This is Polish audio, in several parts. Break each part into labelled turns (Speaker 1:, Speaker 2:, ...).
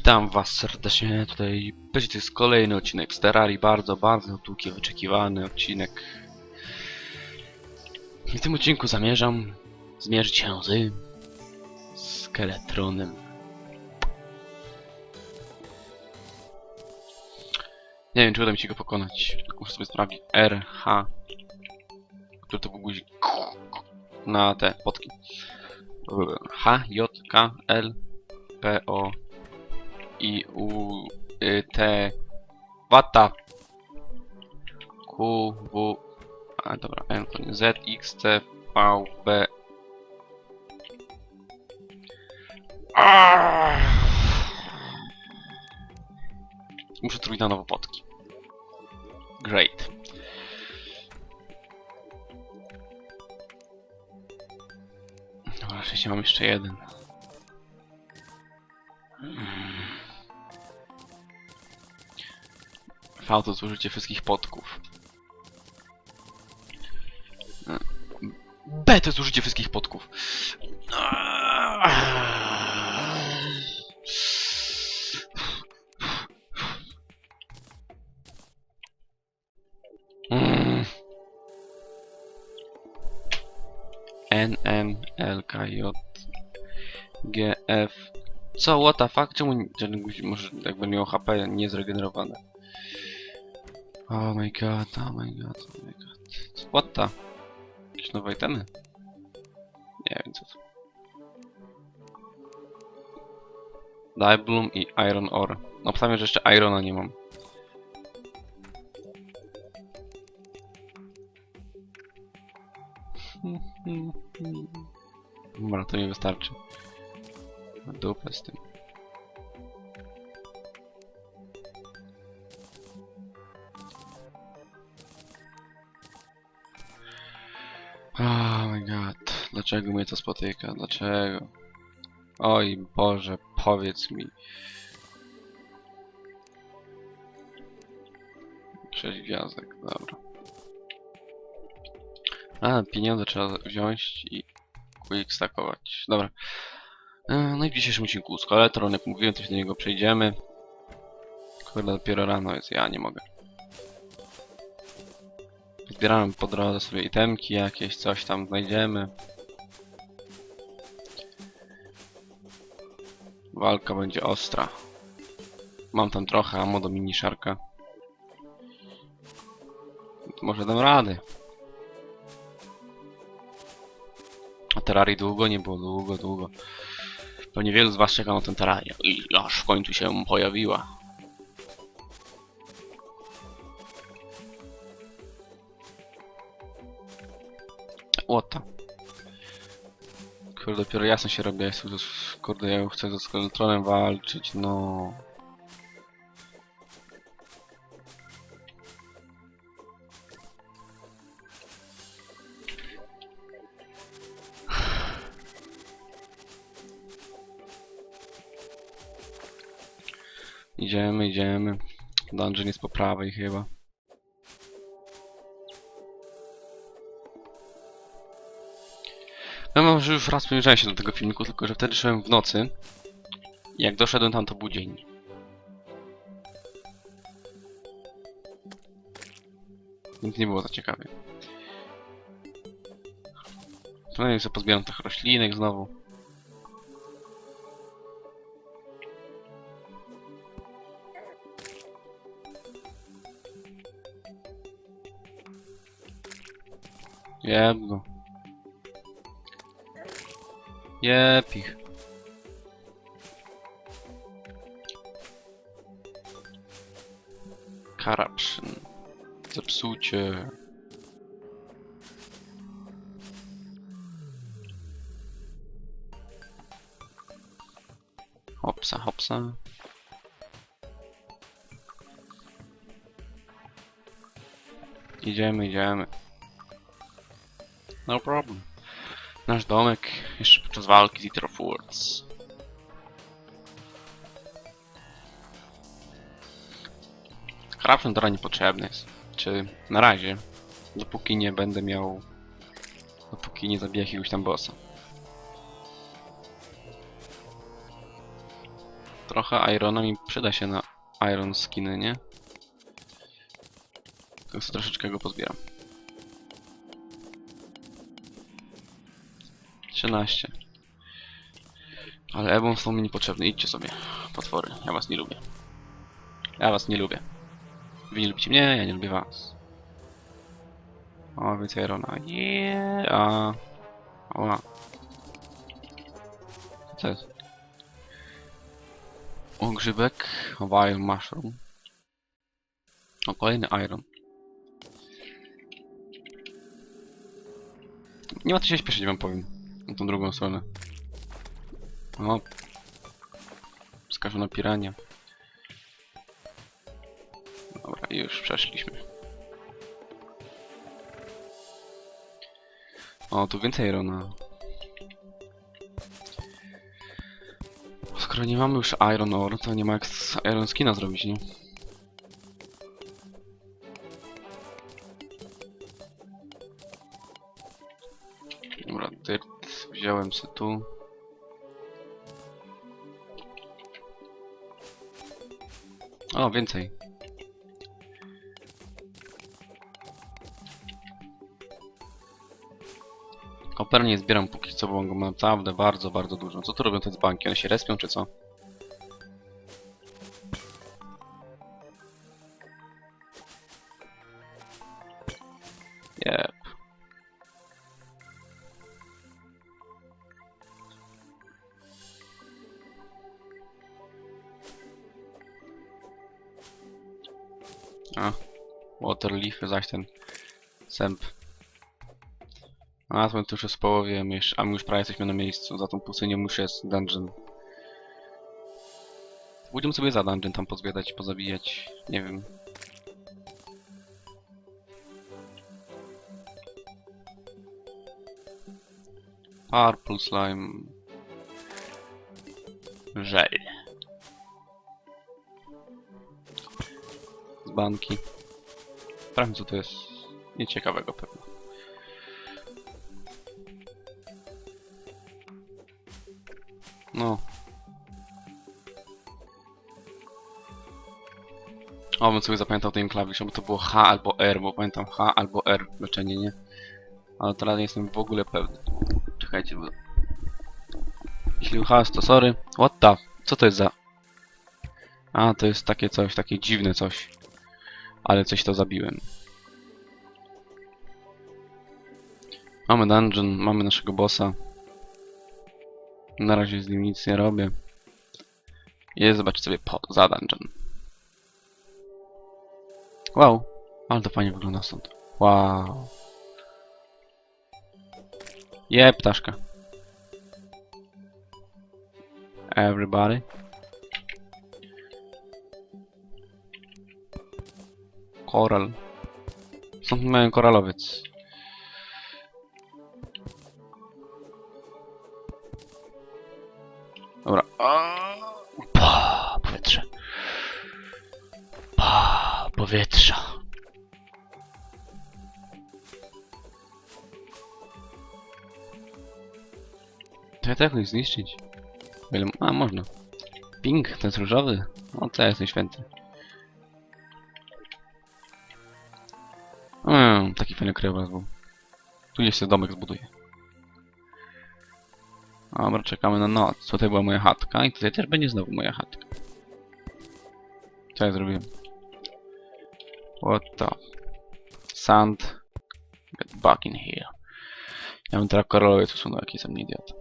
Speaker 1: Witam was serdecznie, tutaj będzie to jest kolejny odcinek z Terrarii, bardzo, bardzo długi, wyczekiwany odcinek. I w tym odcinku zamierzam zmierzyć się z Skeletronem. Nie wiem, czy uda mi się go pokonać, muszę sobie sprawdzić R, H, który to był guzik na te potki. H, J, K, L, P, O, i U, y, T, Wata, Q, W, a dobra, nie, Z, X, C, V, B. Aaaa! Muszę trójść na nowo potki. Great. Dobra, szczęście mam jeszcze jeden. V to zużycie wszystkich potków. B to jest użycie wszystkich potków. Mm. N, M, L, K, J, G, F. Co, what the fuck? Czemu może jakby miał HP niezregenerowane? Oh my god, oh my god, oh my god. The? Jakieś nowe itemy? Nie wiem co to. Dibloom i Iron Ore. No pamiętam, że jeszcze Irona nie mam. Dobra, to mi wystarczy. Dupę z tym. Oh my god, dlaczego mnie to spotyka? Dlaczego? Oj Boże, powiedz mi. Sześć gwiazdek, dobra. A, pieniądze trzeba wziąć i quick stackować. Dobra. E, No i w dzisiejszym odcinku Skeletron, jak mówiłem, to się do niego przejdziemy. Kurde, dopiero rano jest, ja nie mogę. Zbieramy po drodze sobie itemki jakieś, coś tam znajdziemy. Walka będzie ostra. Mam tam trochę ammo do mini szarka. Może dam radę. A Terrarii długo nie było, długo, długo. Pewnie wielu z was czeka na tę Terrarię. I aż w końcu się pojawiła. Łota. Kurde, dopiero jasno się robi, z- kurde, ja chcę ze Skeletronem walczyć, no. Idziemy, idziemy. Dungeon jest po prawej chyba. Ja mam, że już raz przyjrzałem się do tego filmiku, tylko że wtedy szedłem w nocy. Jak doszedłem tam, to był dzień. Więc nie było za ciekawie. Przynajmniej sobie pozbieram tych roślinek znowu. Jedno. Jep. Corruption. Zepsucie. Hopsa, hopsa. Idziemy, idziemy. No problem. Nasz domek jeszcze podczas walki z Eaterfoods. Corruption teraz niepotrzebny jest. Czy na razie, dopóki nie będę miał... Dopóki nie zabiję jakiegoś tam bossa. Trochę Irona mi przyda się na Iron skiny, nie? Tylko troszeczkę go pozbieram. 13. Ale Ebon są mi niepotrzebne. Idźcie sobie, potwory. Ja was nie lubię. Ja was nie lubię. Wy nie lubicie mnie, ja nie lubię was. O, więcej Irona. Yeah. Oła. Co jest? O, grzybek. O, Mushroom. O, kolejny Iron. Nie ma co się śpieszyć, wam powiem. Na tą drugą stronę. O. Skażona pirania. Dobra, już przeszliśmy. O, tu więcej Irona. Skoro nie mamy już Iron Ore, to nie ma jak z Iron Skina zrobić, nie? Dobra, wziąłem se tu. O, więcej. Koper nie zbieram póki co, bo mam naprawdę bardzo, bardzo dużo. Co tu robią te dzbanki? One się respią, czy co? Waterleaf, zaś ten sęp. A, to już jest w połowie, a my już prawie jesteśmy na miejscu. Za tą pustynią już jest dungeon. Pójdziemy sobie za dungeon tam pozwiedzać, pozabijać. Nie wiem. Purple slime. Żel. Z banki. Sprawdźmy co to jest. Nieciekawego pewnie. No. O, bym sobie zapamiętał ten klawisz, bo to było H albo R, bo pamiętam H albo R leczenie, nie? Ale teraz nie jestem w ogóle pewny. Czekajcie, bo... Jeśli H to sorry. What the? Co to jest za... A, to jest takie coś, takie dziwne coś. Ale coś to zabiłem. Mamy dungeon, mamy naszego bossa. Na razie z nim nic nie robię. I zobaczę sobie po, za dungeon. Wow, ale to fajnie wygląda stąd. Wow. Je, ptaszka. Everybody. Koral. Stąd mają koralowiec. Dobra. Pa, powietrze. Pa, powietrza. To ja to jakoś zniszczyć. A, można. Pink, to jest różowy. O, to ja jestem święty. Taki fajny krajobraz był. Tu sobie domek zbuduje. Dobra, czekamy na noc. Tutaj była moja chatka i tutaj też będzie znowu moja chatka. Co ja zrobiłem? What the... Sand. Get back in here. Ja bym teraz koralowiec usunął, jaki jestem idiot.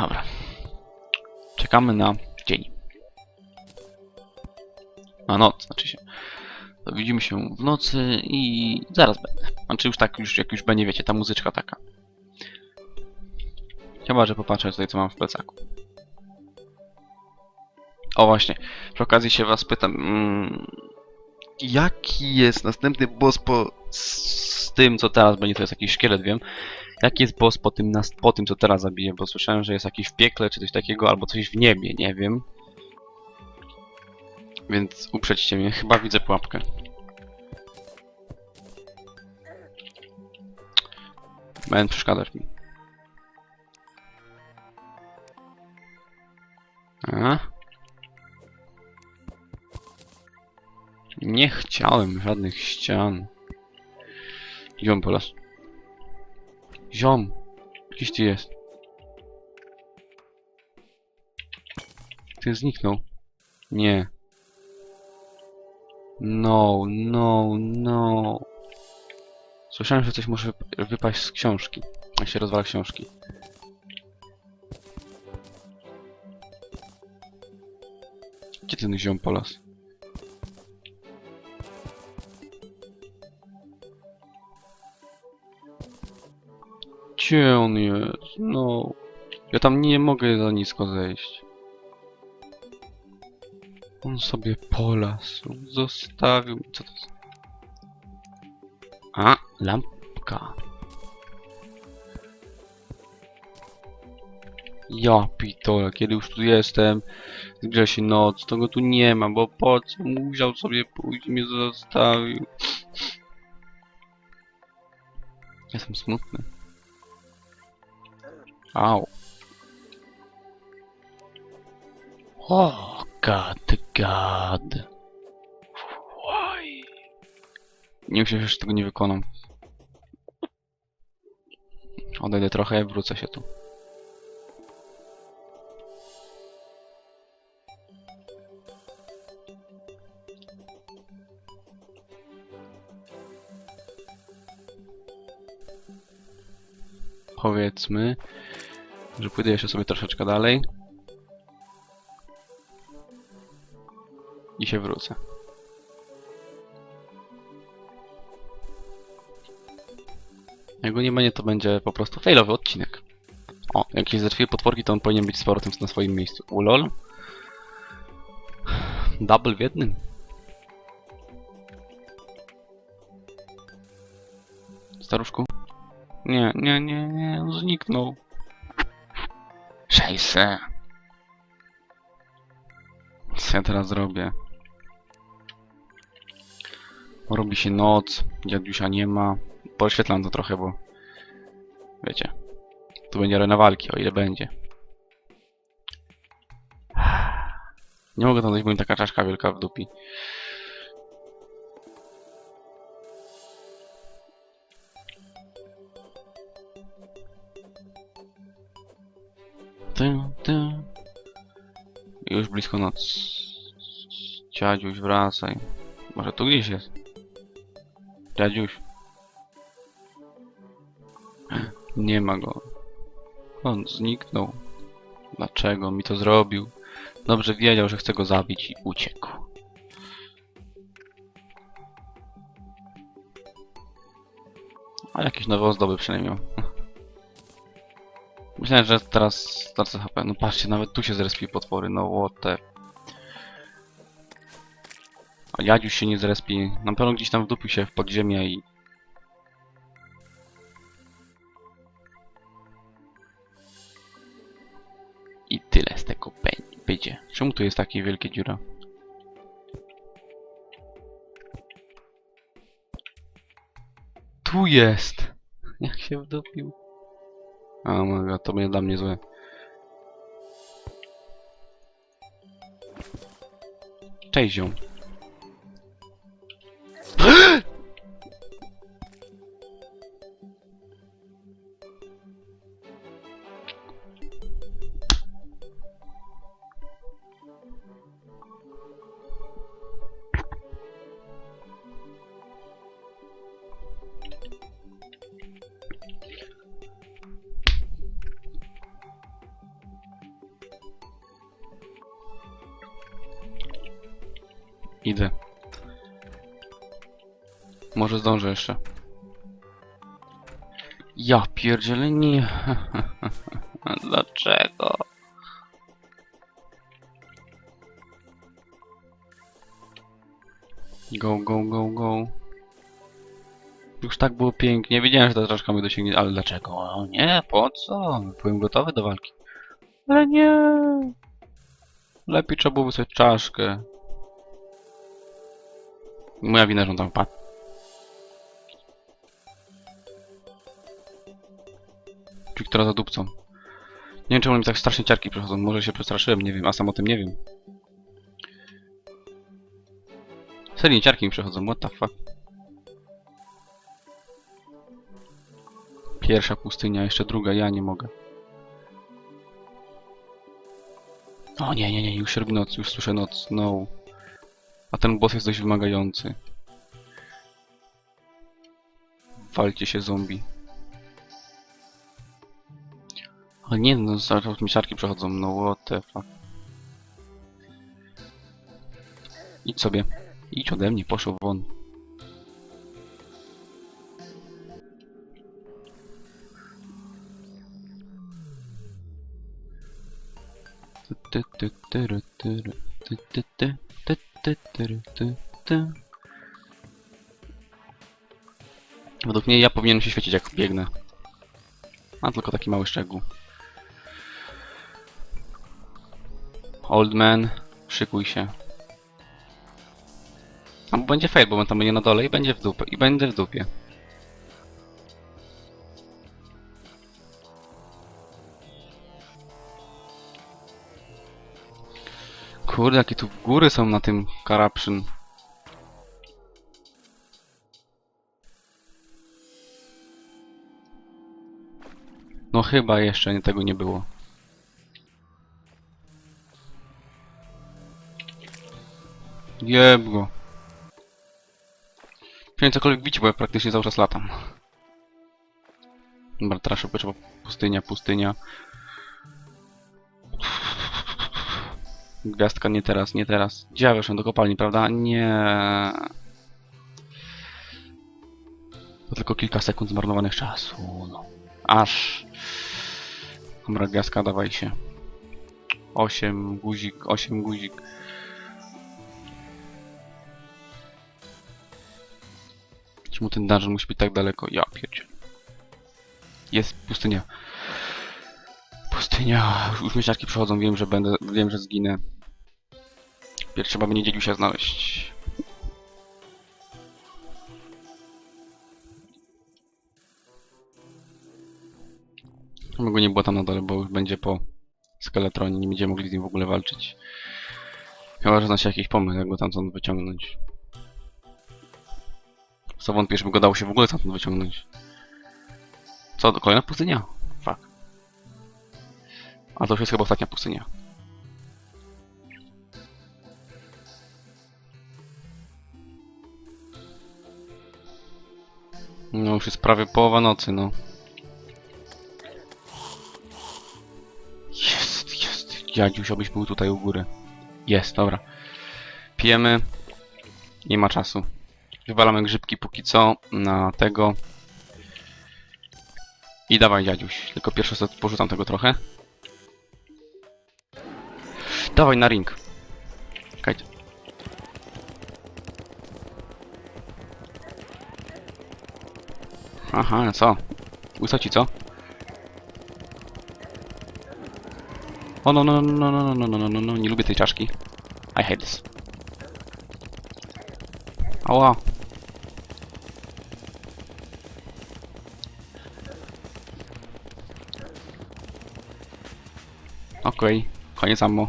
Speaker 1: Dobra. Czekamy na dzień. Na noc, znaczy się. Widzimy się w nocy i zaraz będę. Znaczy już tak, już, jak już będzie, wiecie, ta muzyczka taka. Chyba, że popatrzę tutaj, co mam w plecaku. O właśnie, przy okazji się was pytam, mm, jaki jest następny boss po z, tym, co teraz będzie, to jest jakiś szkielet, wiem. Jaki jest boss po tym, po tym, co teraz zabiję, bo słyszałem, że jest jakiś w piekle, czy coś takiego, albo coś w niebie, nie wiem. Więc uprzedźcie mnie, chyba widzę pułapkę. Będę przeszkadzać mi. A? Nie chciałem żadnych ścian. Ziom po raz. Ziom! Gdzieś ty jest? Ty zniknął. Nie. No, no, no. Słyszałem, że coś może wypaść z książki. Jak się rozwala książki. Gdzie ten ziom polas? Gdzie on jest? No. Ja tam nie mogę za nisko zejść. On sobie polasł. Zostawił. Co to? A, lampka. Ja pitole, kiedy już tu jestem, zbliża się noc, to go tu nie ma, bo po co musiał sobie pójść mnie zostawił. Jestem smutny. Au. O, god, god. Why? Nie myślę, że tego nie wykonam. Odejdę trochę, wrócę się tu. Powiedzmy, że pójdę jeszcze sobie troszeczkę dalej. Się wrócę. Jak go nie będzie, to będzie po prostu failowy odcinek. O, jak się zerwie potworki, to on powinien być z powrotem na swoim miejscu. Ulol. Double w jednym. Staruszku? Nie, nie, nie, nie, on zniknął. Szejse. Co ja teraz zrobię? Robi się noc, dziadusia nie ma. Poświetlam to trochę, bo... Wiecie. Tu będzie arena walki, o ile będzie. Nie mogę tam dojść, bo mi taka czaszka wielka w dupi. Już blisko noc. Dziadziuś, wracaj. Może tu gdzieś jest. Dziadziuś. Nie ma go. On zniknął. Dlaczego mi to zrobił? Dobrze wiedział, że chce go zabić i uciekł. A jakieś nowe ozdoby przynajmniej. Myślałem, że teraz stracę HP. No patrzcie, nawet tu się zrespiły potwory. No what the... A Jadziuś się nie zrespi. Na pewno gdzieś tam wdupił się w podziemia i... I tyle z tego bę- będzie. Czemu tu jest takie wielkie dziura? Tu jest! Jak się wdupił. A, oh to będzie dla mnie złe. Cześć, ziom. Idę. Może zdążę jeszcze. Ja pierdzielę nie. Dlaczego? Go, go, go, go. Już tak było pięknie. Wiedziałem, że ta troszkę mnie dosięgnie, ale dlaczego? O nie, po co? Byłem gotowy do walki. Ale nie. Lepiej trzeba było wysłać czaszkę. Moja wina, że on tam wpadł. Czyli która za dupcą. Nie wiem czemu mi tak strasznie ciarki przychodzą. Może się przestraszyłem, nie wiem, a sam o tym nie wiem. Sernieciarki mi przechodzą, what the fuck. Pierwsza pustynia, jeszcze druga, ja nie mogę. O nie, nie, nie, już się robi noc, już słyszę noc, no. A ten boss jest dość wymagający. Walcie się zombie. Ale nie, no zaraz mi siarki przechodzą, no what the fuck. Idź sobie. Idź ode mnie, poszło won. Ty, ty, tyry, tyry, ty, ty, ty, ty, ty, tyry, ty, ty. Według mnie ja powinienem się świecić jak biegnę. A tylko taki mały szczegół. Old man, szykuj się. A będzie fail, bo on tam będzie na dole i będzie w dupie. I będę w dupie. Kurde, jakie tu góry są na tym Corruption. No chyba jeszcze nie- tego nie było. Jeb go. Chciałem cokolwiek bo ja praktycznie cały czas latam. Dobra, teraz szybko trzeba... Pustynia, pustynia. Gwiazdka nie teraz, nie teraz. Ja weszłem do kopalni, prawda? Nie. To tylko kilka sekund zmarnowanych czasu, no. Aż. Dobra, gwiazdka, dawaj się. 8 guzik, 8 guzik. Czemu ten dungeon musi być tak daleko? Ja pierdzie. Jest pustynia. Pustynia. Już myślaczki przechodzą, wiem, że będę, wiem, że zginę. Trzeba będzie dzielił się znaleźć. Go nie było tam na dole, bo już będzie po skeletronie, nie będziemy mogli z nim w ogóle walczyć. Chyba, że zna się jakiś pomysł, jak go tamtąd wyciągnąć. Co wątpię, żeby go dało się w ogóle stamtąd wyciągnąć. Co, kolejna pustynia? A to już jest chyba ostatnia pustynia. No już jest prawie połowa nocy, no. Jest, jest. Dziadziuś, abyś był tutaj u góry. Jest, dobra. Pijemy. Nie ma czasu. Wywalamy grzybki póki co na tego. I dawaj dziadziuś. Tylko pierwszy set porzucam tego trochę. Dawaj na ring. Czekajcie. Aha, co? Wysoci, co? O no no no no no no no no no no nie lubię tej czaszki. I hate this. Ała. Okej, koniec ammo.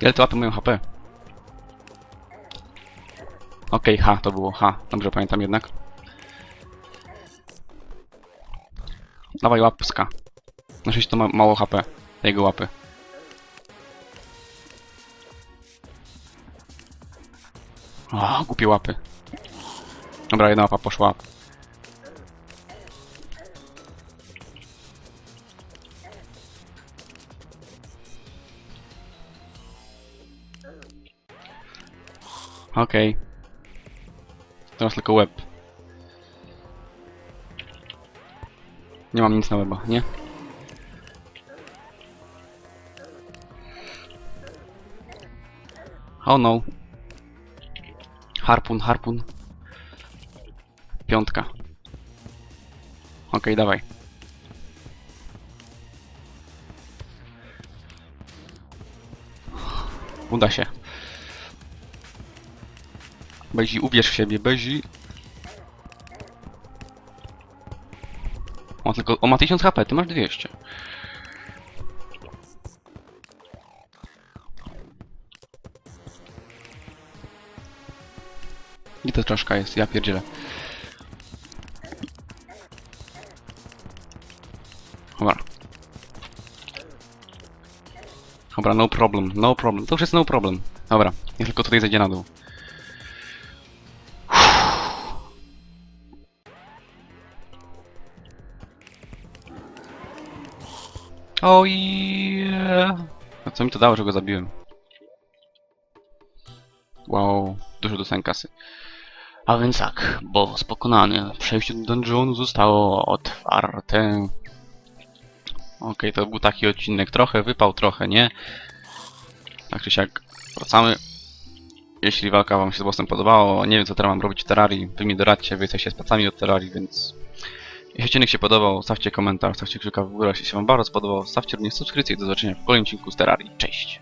Speaker 1: Ile to atom mają HP? Okej, H to było, H. Dobrze pamiętam jednak. Dawaj łapska. Na szczęście to ma mało HP. Jego łapy. O, głupie łapy. Dobra, jedna łapa poszła. Okej. Teraz tylko web. Nie mam nic na weba, nie? Oh no. Harpun, harpun. Piątka. Okej, dawaj. Uda się. Bezi, uwierz w siebie, Bezi. On tylko, on ma 1000 HP, ty masz 200. Gdzie ta czaszka jest? Ja pierdzielę. Dobra. Dobra, no problem, no problem. To już jest no problem. Dobra, niech tylko tutaj zejdzie na dół. Oh yeah. A co mi to dało, że go zabiłem? Wow, dużo dostałem kasy. A więc tak, boss pokonany. Przejście do dungeonu zostało otwarte. Okej, to był taki odcinek. Trochę wypał, trochę nie. Tak czy siak wracamy. Jeśli walka wam się z bossem podobała, nie wiem co teraz mam robić w Terrarii, wy mi doradźcie, wy jesteście specami od Terrarii, więc... Jeśli odcinek się podobał, stawcie komentarz, stawcie kciuka w górę, jeśli się wam bardzo spodobał, stawcie również subskrypcję i do zobaczenia w kolejnym odcinku z Terrarii. Cześć!